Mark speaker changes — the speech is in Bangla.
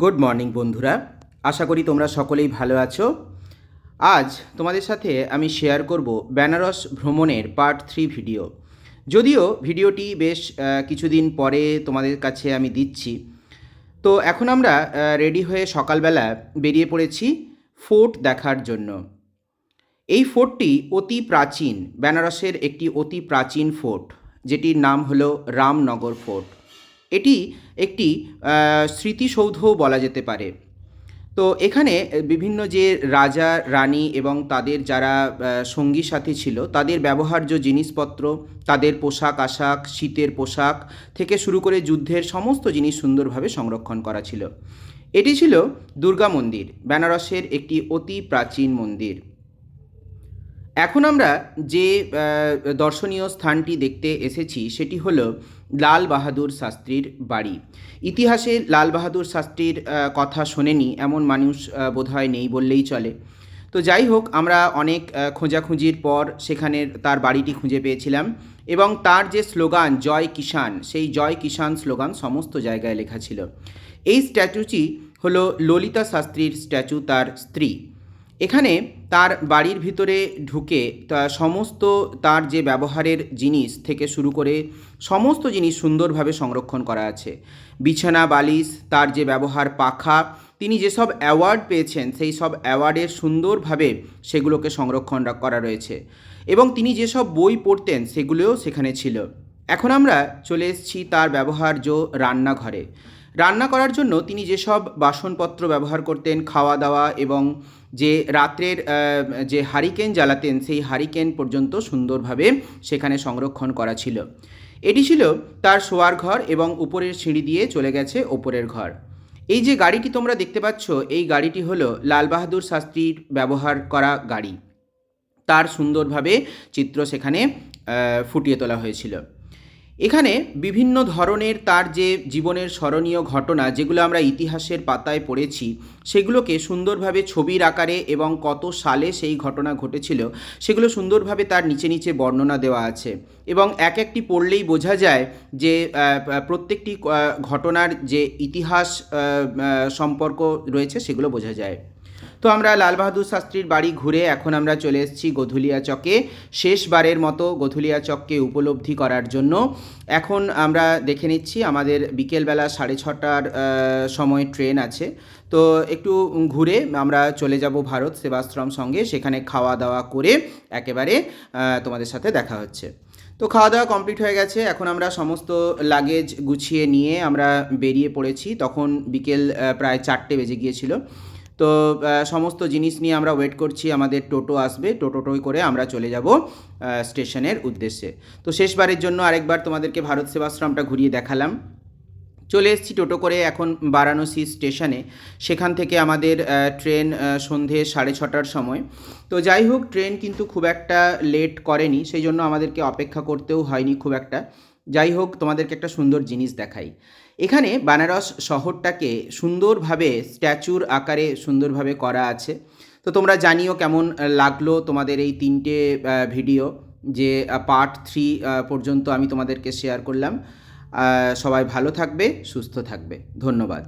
Speaker 1: গুড মর্নিং বন্ধুরা। আশা করি তোমরা সকলেই ভালো আছো। আজ তোমাদের সাথে আমি শেয়ার করব বেনারস ভ্রমণের পার্ট থ্রি ভিডিও যদিও ভিডিওটি বেশ কিছুদিন পরে তোমাদের কাছে আমি দিচ্ছি। তো এখন আমরা রেডি হয়ে সকালবেলা বেরিয়ে পড়েছি ফোর্ট দেখার জন্য। এই ফোর্টটি অতি প্রাচীন বেনারসের একটি অতি প্রাচীন ফোর্ট যেটির নাম হলো রামনগর ফোর্ট এটি একটি আহ, স্মৃতিসৌধও বলা যেতে পারে। তো এখানে বিভিন্ন যে রাজা রানী এবং তাদের যারা সঙ্গী সাথী ছিল তাদের ব্যবহার্য জিনিসপত্র তাদের পোশাক আশাক শীতের পোশাক থেকে শুরু করে যুদ্ধের সমস্ত জিনিস সুন্দরভাবে সংরক্ষণ করা ছিল। এটি ছিল দুর্গা মন্দির বেনারসের একটি অতি প্রাচীন মন্দির। এখন আমরা যে দর্শনীয় স্থানটি দেখতে এসেছি, সেটি হলো লাল বাহাদুর শাস্ত্রীর বাড়ি। ইতিহাসে লাল বাহাদুর শাস্ত্রীর কথা শোনেনি, এমন মানুষ বোধহয় নেই বললেই চলে। তো যাই হোক, আমরা অনেক খোঁজাখুঁজির পর সেখানের তার বাড়িটি খুঁজে পেয়েছিলাম এবং তার যে স্লোগান, জয় কিষান সেই জয় কিষান স্লোগান সমস্ত জায়গায় লেখা ছিল। এই স্ট্যাচুটি হলো ললিতা শাস্ত্রীর স্ট্যাচু, তার স্ত্রী। এখানে তার বাড়ির ভিতরে ঢুকে সমস্ত তার যে ব্যবহারের জিনিস থেকে শুরু করে সমস্ত জিনিস সুন্দরভাবে সংরক্ষণ করা আছে। বিছানা, বালিশ, তার যে ব্যবহার পাখা, তিনি যেসব অ্যাওয়ার্ড পেয়েছেন, সেই সব অ্যাওয়ার্ডের সুন্দরভাবে সেগুলোকে সংরক্ষণ করা রয়েছে। এবং তিনি যেসব বই পড়তেন, সেগুলোও সেখানে ছিল। এখন আমরা চলে এসেছি তার ব্যবহার্য রান্নাঘরে। রান্না করার জন্য তিনি যেসব বাসনপত্র ব্যবহার করতেন খাওয়া দাওয়া এবং যে রাত্রের যে হারিকেন জ্বালাতেন, সেই হারিকেন পর্যন্ত সুন্দরভাবে সেখানে সংরক্ষণ করা ছিল। এটি ছিল তার শোয়ার ঘর এবং উপরের সিঁড়ি দিয়ে চলে গেছে ওপরের ঘর। এই যে গাড়িটি তোমরা দেখতে পাচ্ছ, এই গাড়িটি হলো লাল বাহাদুর শাস্ত্রীর ব্যবহার করা গাড়ি। তার সুন্দরভাবে চিত্র সেখানে ফুটিয়ে তোলা হয়েছিল। এখানে বিভিন্ন ধরনের তার যে জীবনের স্মরণীয় ঘটনা, যেগুলো আমরা ইতিহাসের পাতায় পড়েছি, সেগুলোকে সুন্দরভাবে ছবির আকারে এবং কত সালে সেই ঘটনা ঘটেছিল, সেগুলো সুন্দরভাবে তার নিচে নিচে বর্ণনা দেওয়া আছে। এবং এক একটি পড়লেই বোঝা যায় যে প্রত্যেকটি ঘটনার যে ইতিহাস সম্পর্ক রয়েছে, সেগুলো বোঝা যায়। তো আমরা লাল বাহাদুর শাস্ত্রীর বাড়ি ঘুরে এখন আমরা চলে এসেছি গধুলিয়া চকে। শেষবারের মতো গধুলিয়া চককে উপলব্ধি করার জন্য। এখন আমরা দেখে নিচ্ছি আমাদের বিকেলবেলা সাড়ে ছটার সময় ট্রেন আছে। তো একটু ঘুরে আমরা চলে যাব ভারত সেবাশ্রম সঙ্গে। সেখানে খাওয়া দাওয়া করে একেবারে তোমাদের সাথে দেখা হচ্ছে। তো খাওয়া দাওয়া কমপ্লিট হয়ে গেছে। এখন আমরা সমস্ত লাগেজ গুছিয়ে নিয়ে আমরা বেরিয়ে পড়েছি। তখন বিকেল প্রায় চারটে বেজে গিয়েছিল। তো সমস্ত জিনিস নিয়ে আমরা ওয়েট করছি, আমাদের টোটো আসবে, টোটো টোই করে আমরা চলে যাব স্টেশনের উদ্দেশ্যে। তো শেষবারের জন্য আরেকবার তোমাদেরকে ভারত সেবাশ্রমটা ঘুরিয়ে দেখালাম। চলে এসেছি টোটো করে এখন বারাণসী স্টেশনে। সেখান থেকে আমাদের ট্রেন সন্ধে সাড়ে ছটার সময়। তো যাই হোক, ট্রেন কিন্তু খুব একটা লেট করেনি, সেই জন্য আমাদেরকে অপেক্ষা করতেও হয়নি খুব একটা। যাই হোক, তোমাদেরকে একটা সুন্দর জিনিস দেখাই। এখানে বানারস শহরটাকে সুন্দরভাবে, স্ট্যাচুর আকারে সুন্দরভাবে করা আছে। তো তোমরা জানিও কেমন লাগল তোমাদের এই তিনটে ভিডিও, যে পার্ট থ্রি পর্যন্ত আমি তোমাদেরকে শেয়ার করলাম। সবাই ভালো থাকবে, সুস্থ থাকবে। ধন্যবাদ।